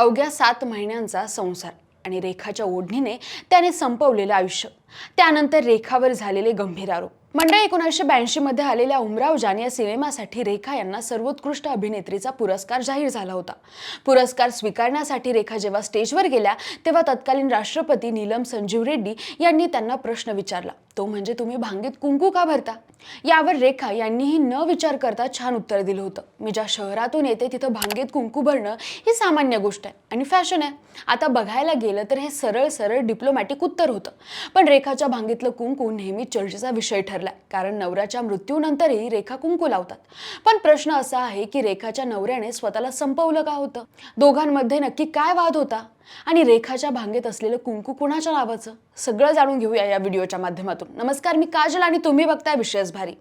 अवघ्या सात महिन्यांचा संसार आणि रेखाच्या ओढणीने त्याने संपवलेलं आयुष्य. त्यानंतर रेखावर झालेले गंभीर आरोप. मंडळ एकोणीसशे ब्याऐंशीमध्ये आलेल्या उमराव जान या सिनेमासाठी रेखा यांना सर्वोत्कृष्ट अभिनेत्रीचा पुरस्कार जाहीर झाला होता. पुरस्कार स्वीकारण्यासाठी रेखा जेव्हा स्टेजवर गेल्या तेव्हा तत्कालीन राष्ट्रपती नीलम संजीव रेड्डी यांनी त्यांना प्रश्न विचारला. तो म्हणजे तुम्ही भांगेत कुंकू का भरता? यावर रेखा यांनीही न विचार करता छान उत्तर दिलं होतं. मी ज्या शहरातून येते तिथं भांगेत कुंकू भरणं ही सामान्य गोष्ट आहे आणि फॅशन आहे. आता बघायला गेलं तर हे सरळ सरळ डिप्लोमॅटिक उत्तर होतं. पण रेखाच्या भांगेतलं कुंकू नेहमी चर्चेचा विषय ठरला कारण नवऱ्याच्या मृत्यूनंतरही रेखा कुंकू लावतात. पण प्रश्न असा आहे की रेखाच्या नवऱ्याने स्वतःला संपवलं का होतं? दोघांमध्ये नक्की काय वाद होता? आणि रेखाच्या भांगेत असलेलं कुंकू कुणाच्या नावाचं? सगळं जाणून घेऊया या व्हिडिओच्या माध्यमातून. नमस्कार मी काजल आणि तुम्ही बघताय विशेष भारी.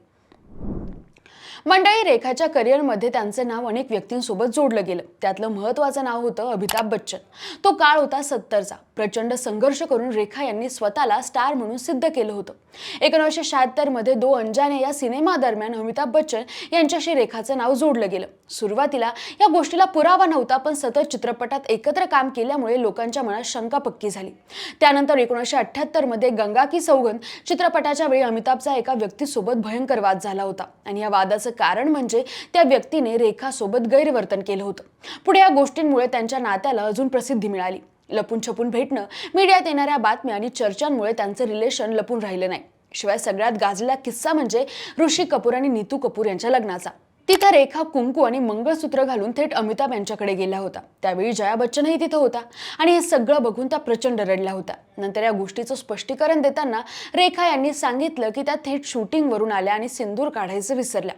मंडळी रेखाच्या करिअरमध्ये त्यांचं नाव अनेक व्यक्तींसोबत जोडलं गेलं. त्यातलं महत्त्वाचं नाव होतं अमिताभ बच्चन. तो काळ होता सत्तरचा. प्रचंड संघर्ष करून रेखा यांनी स्वतःला स्टार म्हणून सिद्ध केलं होतं. एकोणीसशे शहात्तरमध्ये दो अंजाने या सिनेमादरम्यान अमिताभ बच्चन यांच्याशी रेखाचं नाव जोडलं गेलं. सुरुवातीला या गोष्टीला पुरावा नव्हता पण सतत चित्रपटात एकत्र काम केल्यामुळे लोकांच्या मनात शंका पक्की झाली. त्यानंतर एकोणीसशे अठ्ठ्याहत्तरमध्ये गंगा की सौगंध चित्रपटाच्या वेळी अमिताभचा एका व्यक्तीसोबत भयंकर वाद झाला होता. आणि या वादाचं कारण म्हणजे त्या व्यक्तीने रेखासोबत गैरवर्तन केलं होतं. पुढे या गोष्टींमुळे त्यांच्या नात्याला अजून प्रसिद्धी मिळाली. लपून छपून भेटणं मीडियात येणाऱ्या बातम्या आणि चर्चांमुळे त्यांचं रिलेशन लपून राहिलं नाही. शिवाय सगळ्यात गाजलेला किस्सा म्हणजे ऋषी कपूर आणि नीतू कपूर यांच्या लग्नाचा. तिथं रेखा कुंकू आणि मंगळसूत्र घालून थेट अमिताभ यांच्याकडे गेला होता. त्यावेळी जया बच्चनही तिथं होता. आणि हे सगळं बघून त्या प्रचंड रडल्या होत्या. नंतर या गोष्टीचं स्पष्टीकरण देताना रेखा यांनी सांगितलं की त्या थेट शूटिंगवरून आल्या आणि सिंदूर काढायचं विसरल्या.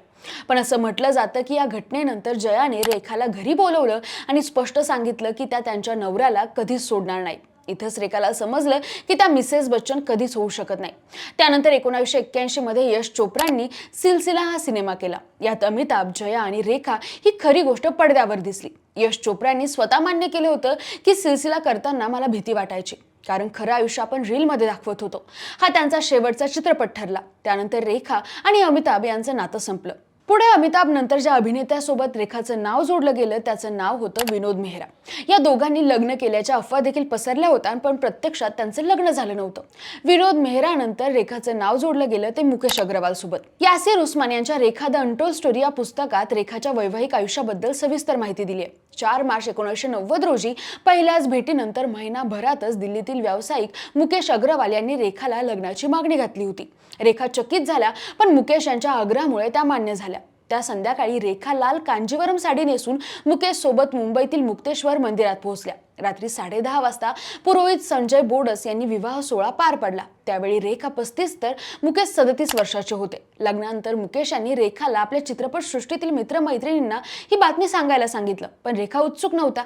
पण असं म्हटलं जातं की या घटनेनंतर जयाने रेखाला घरी बोलवलं आणि स्पष्ट सांगितलं की त्या त्यांच्या नवऱ्याला कधीच सोडणार नाही. इथंच रेखाला समजलं की त्या मिसेस बच्चन कधीच होऊ शकत नाही. त्यानंतर एकोणावीसशे एक्क्याऐंशी मध्ये यश चोप्रांनी सिलसिला हा सिनेमा केला. यात अमिताभ जया आणि रेखा ही खरी गोष्ट पडद्यावर दिसली. यश चोप्रांनी स्वतः मान्य केलं होतं की सिलसिला करताना मला भीती वाटायची. कारण खरं आयुष्य आपण रीलमध्ये दाखवत होतो. हा त्यांचा शेवटचा चित्रपट ठरला. त्यानंतर रेखा आणि अमिताभ यांचं नातं संपलं. पुढे अमिताभ नंतर ज्या अभिनेत्यासोबत रेखाचं नाव जोडलं गेलं त्याचं नाव होतं विनोद मेहरा. या दोघांनी लग्न केल्याच्या अफवा देखील पसरल्या होत्या पण प्रत्यक्षात त्यांचं लग्न झालं नव्हतं. विनोद मेहरा नंतर रेखाचं नाव जोडलं गेलं ते मुकेश अग्रवाल सोबत. यासिर उस्मान यांच्या रेखा द अंटोल स्टोरी या पुस्तकात रेखाच्या वैवाहिक आयुष्याबद्दल सविस्तर माहिती दिली आहे चार मार्च एकोणीसशे नव्वद रोजी पहिल्याच भेटीनंतर महिनाभरातच दिल्लीतील व्यावसायिक मुकेश अग्रवाल यांनी रेखाला लग्नाची मागणी घातली होती. रेखा चकित झाल्या पण मुकेश यांच्या आग्रहामुळे त्या मान्य झाल्या. त्या संध्याकाळी रेखा लाल कांजीवरम साडी नेसून मुकेश सोबत मुंबईतील मुक्तेश्वर मंदिरात पोहोचल्या. रात्री साडेदहा वाजता पुरोहित संजय बोडस यांनी विवाह सोहळा पार पडला. त्यावेळी रेखा पस्तीस तर मुकेश सदतीस वर्षाचे होते. लग्नानंतर मुकेश यांनी रेखाला आपल्या चित्रपटसृष्टीतील मित्रमैत्रिणींना ही बातमी सांगायला सांगितलं. पण रेखा उत्सुक नव्हता.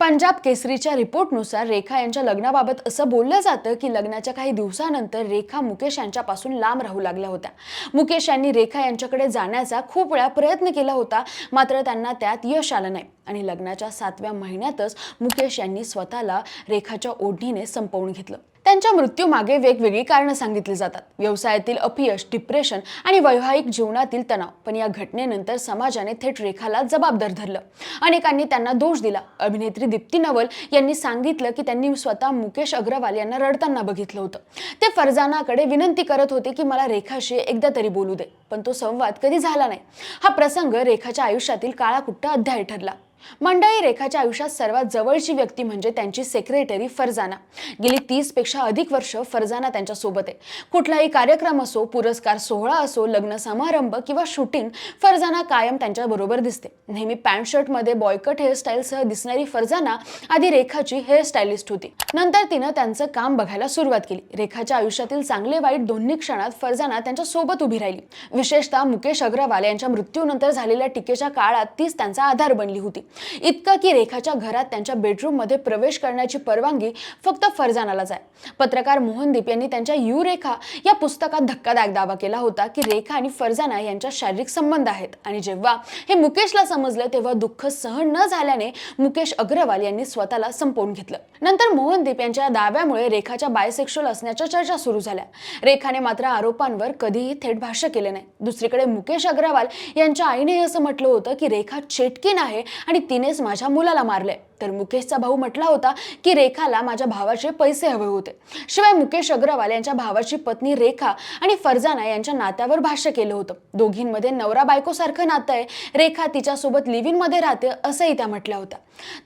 पंजाब केसरीच्या रिपोर्टनुसार रेखा यांच्या लग्नाबाबत असं बोललं जातं की लग्नाच्या काही दिवसानंतर रेखा मुकेश यांच्यापासून लांब राहू लागल्या होत्या. मुकेश यांनी रेखा यांच्याकडे जाण्याचा खूप वेळा प्रयत्न केला होता मात्र त्यांना त्यात यश आलं नाही. आणि लग्नाच्या सातव्या महिन्यातच मुकेश यांनी स्वतःला रेखाच्या ओढणीने संपवून घेतलं. त्यांच्या मृत्यूमागे वेगवेगळी कारणं सांगितली जातात. व्यवसायातील अपयश डिप्रेशन आणि वैवाहिक जीवनातील तणाव. पण या घटनेनंतर समाजाने थेट रेखाला जबाबदार धरलं. अनेकांनी त्यांना दोष दिला. अभिनेत्री दीप्ती नवल यांनी सांगितलं की त्यांनी स्वतः मुकेश अग्रवाल यांना रडताना बघितलं होतं. ते फरजानाकडे विनंती करत होते की मला रेखाशी एकदा तरी बोलू दे. पण तो संवाद कधी झाला नाही. हा प्रसंग रेखाच्या आयुष्यातील काळाकुट्ट अध्याय ठरला. मंडळी रेखाच्या आयुष्यात सर्वात जवळची व्यक्ती म्हणजे त्यांची सेक्रेटरी फरजाना. गेली तीसपेक्षा अधिक वर्ष फरजाना त्यांच्यासोबत आहे. कुठलाही कार्यक्रम असो पुरस्कार सोहळा असो लग्न समारंभ किंवा शूटिंग फरजाना कायम त्यांच्या बरोबर दिसते. नेहमी पॅन्ट शर्टमध्ये बॉयकट हेअरस्टाईलसह दिसणारी फरजाना आधी रेखाची हेअरस्टायलिस्ट होती. नंतर तिनं त्यांचं काम बघायला सुरुवात केली. रेखाच्या आयुष्यातील चांगले वाईट दोन्ही क्षणात फरजाना त्यांच्यासोबत उभी राहिली. विशेषतः मुकेश अग्रवाल यांच्या मृत्यूनंतर झालेल्या टीकेच्या काळात तीच त्यांचा आधार बनली होती. इतकं की रेखाच्या घरात त्यांच्या बेडरूममध्ये प्रवेश करण्याची परवानगी फक्त फरजानालाच आहे. पत्रकार मोहनदीप यांनी त्यांच्या यू रेखा या पुस्तकात धक्कादायक दावा केला होता की रेखा आणि फरजाना यांच्या शारीरिक संबंध आहेत. आणि जेव्हा हे मुकेशला समजलं तेव्हा दुःख सहन न झाल्याने मुकेश अग्रवाल यांनी स्वतःला संपवून घेतलं. नंतर मोहनदीप यांच्या दाव्यामुळे रेखाच्या बायसेक्शुअल असण्याच्या चर्चा सुरू झाल्या. रेखाने मात्र आरोपांवर कधीही थेट भाष्य केले नाही. दुसरीकडे मुकेश अग्रवाल यांच्या आईने असं म्हटलं होतं की रेखा चेटकीन आहे आणि तिनेच माझ्या मुलाला मारलंय. तर मुकेशचा भाऊ म्हटला होता की रेखाला माझ्या भावाचे पैसे हवे होते. शिवाय मुकेश अग्रवाल यांच्या भावाची पत्नी रेखा आणि फरजाना यांच्या नात्यावर भाष्य केलं होतं. दोघींमध्ये नवरा बायकोसारखं नातं आहे. रेखा तिच्यासोबत लिव्हिनमध्ये राहते असंही त्या म्हटल्या होत्या.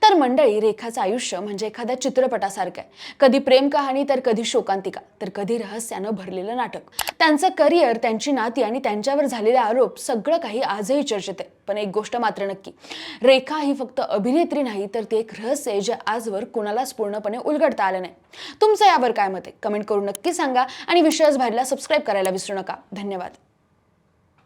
तर मंडळी रेखाचं आयुष्य म्हणजे एखाद्या चित्रपटासारखं आहे. कधी प्रेम कहाणी तर कधी शोकांतिका. तर कधी रहस्यानं भरलेलं नाटक. त्यांचं करिअर त्यांची नाती आणि त्यांच्यावर झालेले आरोप सगळं काही आजही चर्चेत आहे. पण एक गोष्ट मात्र नक्की. रेखा ही फक्त अभिनेत्री नाही तर ते एक रहस्य आहे जे आजवर कोणालाच पूर्णपणे उलगडता आलं नाही. तुमचं यावर काय मत आहे? कमेंट करून नक्की सांगा आणि विश्वास भारीला सबस्क्राईब करायला विसरू नका. धन्यवाद.